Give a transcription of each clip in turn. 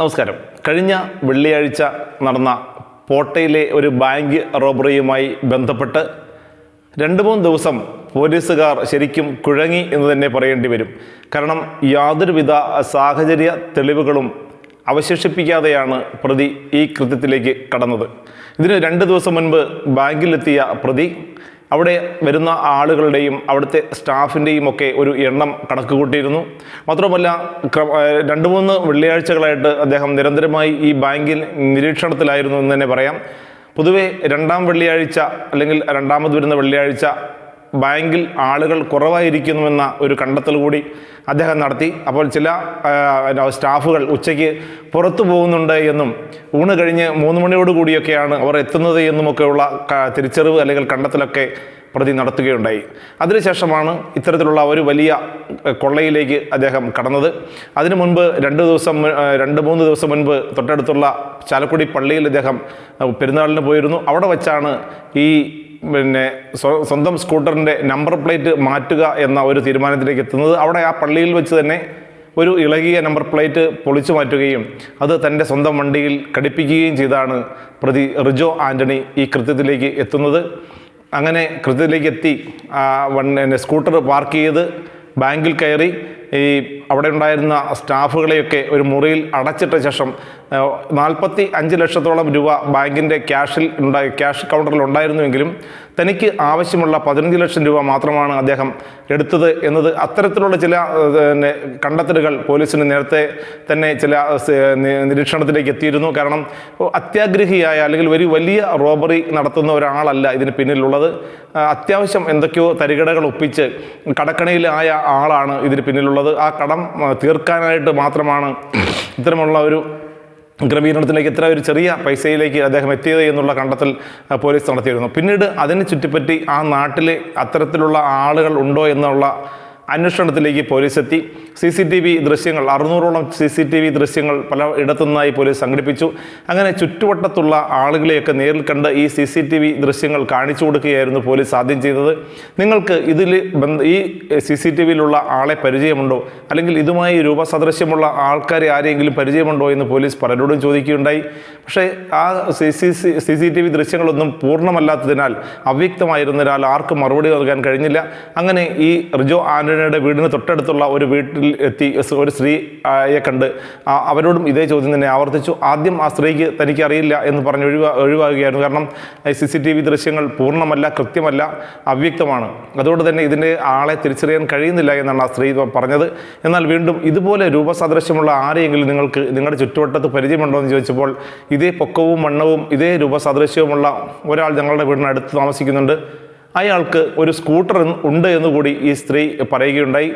നമസ്കാരം. കഴിഞ്ഞ വെള്ളിയാഴ്ച നടന്ന പോട്ടയിലെ ഒരു ബാങ്ക് റോബറിയുമായി ബന്ധപ്പെട്ട് രണ്ട് മൂന്ന് ദിവസം പോലീസുകാർ ശരിക്കും കുഴങ്ങി എന്ന് തന്നെ പറയേണ്ടി വരും. കാരണം യാതൊരുവിധ സാഹചര്യ തെളിവുകളും അവശേഷിപ്പിക്കാതെയാണ് പ്രതി ഈ കൃത്യത്തിലേക്ക് കടന്നത്. ഇതിന് രണ്ട് ദിവസം മുൻപ് ബാങ്കിലെത്തിയ പ്രതി അവിടെ വരുന്ന ആളുകളുടെയും അവിടുത്തെ സ്റ്റാഫിന്റെയും ഒക്കെ ഒരു എണ്ണം കണക്ക് കൂട്ടിയിരുന്നു മാത്രമല്ല രണ്ട് മൂന്ന് വെള്ളിയാഴ്ചകളായിട്ട് അദ്ദേഹം നിരന്തരമായി ഈ ബാങ്കിൽ നിരീക്ഷണത്തിലായിരുന്നു എന്ന് തന്നെ പറയാം. പൊതുവെ രണ്ടാം വെള്ളിയാഴ്ച അല്ലെങ്കിൽ രണ്ടാമത് വരുന്ന വെള്ളിയാഴ്ച ബാങ്കിൽ ആളുകൾ കുറവായിരിക്കുന്നുവെന്ന ഒരു കണ്ടെത്തൽ കൂടി അദ്ദേഹം നടത്തി. അപ്പോൾ ചില സ്റ്റാഫുകൾ ഉച്ചയ്ക്ക് പുറത്തു പോകുന്നുണ്ട് എന്നും ഊണ് കഴിഞ്ഞ് മൂന്ന് മണിയോട് കൂടിയൊക്കെയാണ് അവർ എത്തുന്നത് എന്നുമൊക്കെയുള്ള തിരിച്ചറിവ് അല്ലെങ്കിൽ കണ്ടെത്തലൊക്കെ പ്രതി നടത്തുകയുണ്ടായി. അതിനുശേഷമാണ് ഇത്തരത്തിലുള്ള ഒരു വലിയ കൊള്ളയിലേക്ക് അദ്ദേഹം കടന്നത്. അതിനു മുൻപ് രണ്ട് ദിവസം രണ്ട് മൂന്ന് ദിവസം മുൻപ് തൊട്ടടുത്തുള്ള ചാലക്കുടി പള്ളിയിൽ അദ്ദേഹം പെരുന്നാളിന് പോയിരുന്നു. അവിടെ വച്ചാണ് ഈ പിന്നെ സ്വ- സ്വന്തം സ്കൂട്ടറിന്റെ നമ്പർ പ്ലേറ്റ് മാറ്റുക എന്ന ഒരു തീരുമാനത്തിലേക്ക് എത്തുന്നത് അവിടെ ആ പള്ളിയിൽ വെച്ച് തന്നെ ഒരു ഇളകിയ നമ്പർ പ്ലേറ്റ് പൊളിച്ചു മാറ്റുകയും അത് തന്റെ സ്വന്തം വണ്ടിയിൽ ഘടിപ്പിക്കുകയും ചെയ്താണ് പ്രതി റിജോ ആന്റണി ഈ കൃത്യത്തിലേക്ക് എത്തുന്നത്. അങ്ങനെ കൃത്യത്തിലേക്ക് എത്തി വൺ സ്കൂട്ടർ പാർക്ക് ചെയ്ത് ബാങ്കിൽ കയറി ഈ അവിടെ ഉണ്ടായിരുന്ന സ്റ്റാഫുകളെയൊക്കെ ഒരു മുറിയിൽ അടച്ചിട്ട ശേഷം നാൽപ്പത്തി അഞ്ച് ലക്ഷത്തോളം രൂപ ബാങ്കിന്റെ ക്യാഷിൽ ഉണ്ടായി ക്യാഷ് കൗണ്ടറിൽ ഉണ്ടായിരുന്നുവെങ്കിലും തനിക്ക് ആവശ്യമുള്ള പതിനഞ്ച് ലക്ഷം രൂപ മാത്രമാണ് അദ്ദേഹം എടുത്തത് എന്നത് അത്തരത്തിലുള്ള ചില കണ്ടെത്തലുകൾ പോലീസിന് നേരത്തെ തന്നെ ചില നിരീക്ഷണത്തിലേക്ക് എത്തിയിരുന്നു. കാരണം അത്യാഗ്രഹിയായ അല്ലെങ്കിൽ ഒരു വലിയ റോബറി നടത്തുന്ന ഒരാളല്ല ഇതിന് പിന്നിലുള്ളത്. അത്യാവശ്യം എന്തൊക്കെയോ തരികടകൾ ഒപ്പിച്ച് കടക്കണിയിലായ ആളാണ് ഇതിന് പിന്നിലുള്ളത്. ആ കടം തീർക്കാനായിട്ട് മാത്രമാണ് ഇത്തരമുള്ള ഒരു ക്രമീകരണത്തിലേക്ക് ഇത്ര ഒരു ചെറിയ പൈസയിലേക്ക് അദ്ദേഹം എത്തിയത് എന്നുള്ള കണ്ടെത്തൽ പോലീസ് നടത്തിയിരുന്നു. പിന്നീട് അതിനെ ചുറ്റിപ്പറ്റി ആ നാട്ടിലെ അത്തരത്തിലുള്ള ആളുകൾ ഉണ്ടോ എന്നുള്ള അന്വേഷണത്തിലേക്ക് പോലീസ് എത്തി സി സി ടി വി ദൃശ്യങ്ങൾ അറുന്നൂറോളം സി സി ടി വി ദൃശ്യങ്ങൾ പല ഇടത്തുനിന്നായി പോലീസ് സംഘടിപ്പിച്ചു. അങ്ങനെ ചുറ്റുവട്ടത്തുള്ള ആളുകളെയൊക്കെ നേരിൽ കണ്ട് ഈ സി സി ടി വി ദൃശ്യങ്ങൾ കാണിച്ചു കൊടുക്കുകയായിരുന്നു പോലീസ് ആദ്യം ചെയ്തത്. നിങ്ങൾക്ക് ഇതിൽ ഈ സി സി ടി വിയിലുള്ള ആളെ പരിചയമുണ്ടോ? അല്ലെങ്കിൽ ഇതുമായി രൂപസദൃശ്യമുള്ള ആൾക്കാരെ ആരെങ്കിലും പരിചയമുണ്ടോ എന്ന് പോലീസ് പലരോടും ചോദിക്കുകയുണ്ടായി. പക്ഷേ ആ C C C C T V ദൃശ്യങ്ങളൊന്നും പൂർണമല്ലാത്തതിനാൽ അവ്യക്തമായിരുന്നതിനാൽ ആർക്കും മറുപടി നൽകാൻ കഴിഞ്ഞില്ല. അങ്ങനെ ഈ റിജോ ആന്റണിയുടെ വീടിന് തൊട്ടടുത്തുള്ള ഒരു വീട്ടിൽ എത്തി ഒരു സ്ത്രീയെ കണ്ട് അവരോടും ഇതേ ചോദ്യം തന്നെ ആവർത്തിച്ചു. ആദ്യം ആ സ്ത്രീക്ക് തനിക്ക് അറിയില്ല എന്ന് പറഞ്ഞ് ഒഴിവാ ഒഴിവാകുകയായിരുന്നു. കാരണം സി സി ടി വി ദൃശ്യങ്ങൾ പൂർണമല്ല കൃത്യമല്ല അവ്യക്തമാണ്. അതുകൊണ്ട് തന്നെ ഇതിന്റെ ആളെ തിരിച്ചറിയാൻ കഴിയുന്നില്ല എന്നാണ് ആ സ്ത്രീ പറഞ്ഞത്. എന്നാൽ വീണ്ടും ഇതുപോലെ രൂപസദൃശ്യമുള്ള ആരെയെങ്കിലും നിങ്ങൾക്ക് നിങ്ങളുടെ ചുറ്റുവട്ടത്ത് പരിചയമുണ്ടോ എന്ന് ചോദിച്ചപ്പോൾ ഇതേ പൊക്കവും മണ്ണവും ഇതേ രൂപസദൃശ്യവുമുള്ള ഒരാൾ ഞങ്ങളുടെ വീടിനടുത്ത് താമസിക്കുന്നുണ്ട്. അയാൾക്ക് ഒരു സ്കൂട്ടർ ഉണ്ട് എന്ന് കൂടി ഈ സ്ത്രീ പറയുകയുണ്ടായി.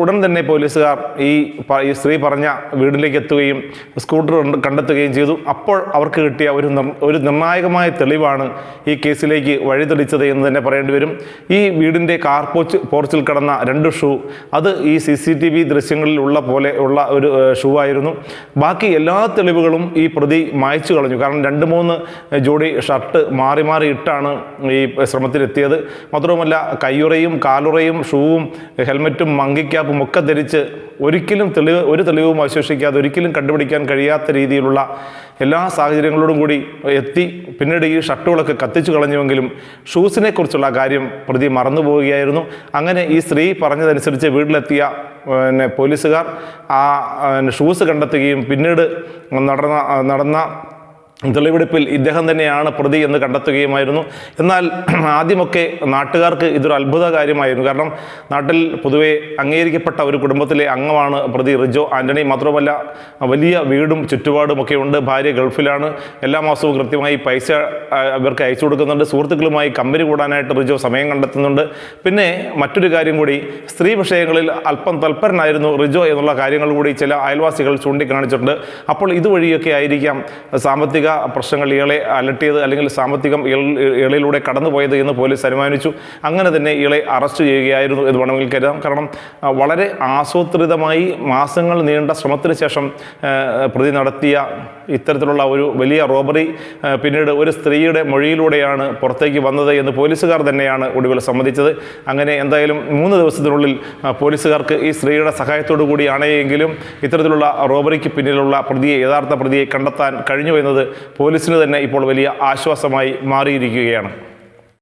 ഉടൻ തന്നെ പോലീസുകാർ ഈ ഈ സ്ത്രീ പറഞ്ഞ വീടിലേക്ക് എത്തുകയും സ്കൂട്ടർ കണ്ടെത്തുകയും ചെയ്തു. അപ്പോൾ അവർക്ക് കിട്ടിയ ഒരു ഒരു നിർണായകമായ തെളിവാണ് ഈ കേസിലേക്ക് വഴിതെളിച്ചത് എന്ന് തന്നെ പറയേണ്ടി വരും. ഈ വീടിന്റെ കാർ പോച്ച് പോർച്ചിൽ കിടന്ന രണ്ട് ഷൂ അത് ഈ സി സി ടി വി ദൃശ്യങ്ങളിൽ ഉള്ള പോലെ ഉള്ള ഒരു ഷൂ ആയിരുന്നു. ബാക്കി എല്ലാ തെളിവുകളും ഈ പ്രതി മായ്ച്ചു കളഞ്ഞു. കാരണം രണ്ട് മൂന്ന് ജോഡി ഷർട്ട് മാറി മാറി ഇട്ടാണ് ഈ ശ്രമത്തിലെത്തിയത്. മാത്രവുമല്ല കയ്യുറയും കാലുറയും ഷൂവും ഹെൽമറ്റും മങ്കിക്യാപ്പും ഒക്കെ ധരിച്ച് ഒരിക്കലും തെളിവ് ഒരു തെളിവും അവശേഷിക്കാതെ ഒരിക്കലും കണ്ടുപിടിക്കാൻ കഴിയാത്ത രീതിയിലുള്ള എല്ലാ സാഹചര്യങ്ങളോടും കൂടി എത്തി. പിന്നീട് ഈ ഷർട്ടുകളൊക്കെ കത്തിച്ചു കളഞ്ഞുവെങ്കിലും ഷൂസിനെ കുറിച്ചുള്ള കാര്യം പ്രതി മറന്നു പോവുകയായിരുന്നു അങ്ങനെ ഈ സ്ത്രീ പറഞ്ഞതനുസരിച്ച് വീട്ടിലെത്തിയ പിന്നെ പോലീസുകാർ ആ ഷൂസ് കണ്ടെത്തുകയും പിന്നീട് നടന്ന നടന്ന തെളിവെടുപ്പിൽ ഇദ്ദേഹം തന്നെയാണ് പ്രതി എന്ന് കണ്ടെത്തുകയുമായിരുന്നു. എന്നാൽ ആദ്യമൊക്കെ നാട്ടുകാർക്ക് ഇതൊരു അത്ഭുത കാര്യമായിരുന്നു. കാരണം നാട്ടിൽ പൊതുവെ അംഗീകരിക്കപ്പെട്ട ഒരു കുടുംബത്തിലെ അംഗമാണ് പ്രതി റിജോ ആന്റണി മാത്രമല്ല വലിയ വീടും ചുറ്റുപാടും ഒക്കെ ഉണ്ട്. ഭാര്യ ഗൾഫിലാണ്. എല്ലാ മാസവും കൃത്യമായി പൈസ ഇവർക്ക് അയച്ചു കൊടുക്കുന്നുണ്ട്. സുഹൃത്തുക്കളുമായി കമ്പനി കൂടാനായിട്ട് റിജോ സമയം കണ്ടെത്തുന്നുണ്ട്. പിന്നെ മറ്റൊരു കാര്യം കൂടി സ്ത്രീ വിഷയങ്ങളിൽ അല്പം തൽപരനായിരുന്നു റിജോ എന്നുള്ള കാര്യങ്ങൾ കൂടി ചില അയൽവാസികൾ ചൂണ്ടിക്കാണിച്ചിട്ടുണ്ട്. അപ്പോൾ ഇതുവഴിയൊക്കെ ആയിരിക്കാം സാമ്പത്തിക പ്രശ്നങ്ങൾ ഇയാളെ അലട്ടിയത് അല്ലെങ്കിൽ സാമ്പത്തികം ഇളയിലൂടെ കടന്നുപോയത് എന്ന് പോലീസ് അനുമാനിച്ചു. അങ്ങനെ തന്നെ ഇളെ അറസ്റ്റ് ചെയ്യുകയായിരുന്നു എന്ന് വേണമെങ്കിൽ കരുതാം. കാരണം വളരെ ആസൂത്രിതമായി മാസങ്ങൾ നീണ്ട ശ്രമത്തിന് ശേഷം പ്രതി നടത്തിയ ഇത്തരത്തിലുള്ള ഒരു വലിയ റോബറി പിന്നീട് ഒരു സ്ത്രീയുടെ മൊഴിയിലൂടെയാണ് പുറത്തേക്ക് വന്നത് എന്ന് പോലീസുകാർ തന്നെയാണ് ഒടുവിൽ സമ്മതിച്ചത്. അങ്ങനെ എന്തായാലും മൂന്ന് ദിവസത്തിനുള്ളിൽ പോലീസുകാർക്ക് ഈ സ്ത്രീയുടെ സഹായത്തോടു കൂടിയാണെങ്കിലും ഇത്തരത്തിലുള്ള റോബറിക്ക് പിന്നിലുള്ള പ്രതിയെ യഥാർത്ഥ പ്രതിയെ കണ്ടെത്താൻ കഴിഞ്ഞു എന്നത് പോലീസിന് തന്നെ ഇപ്പോൾ വലിയ ആശ്വാസമായി മാറിയിരിക്കുകയാണ്.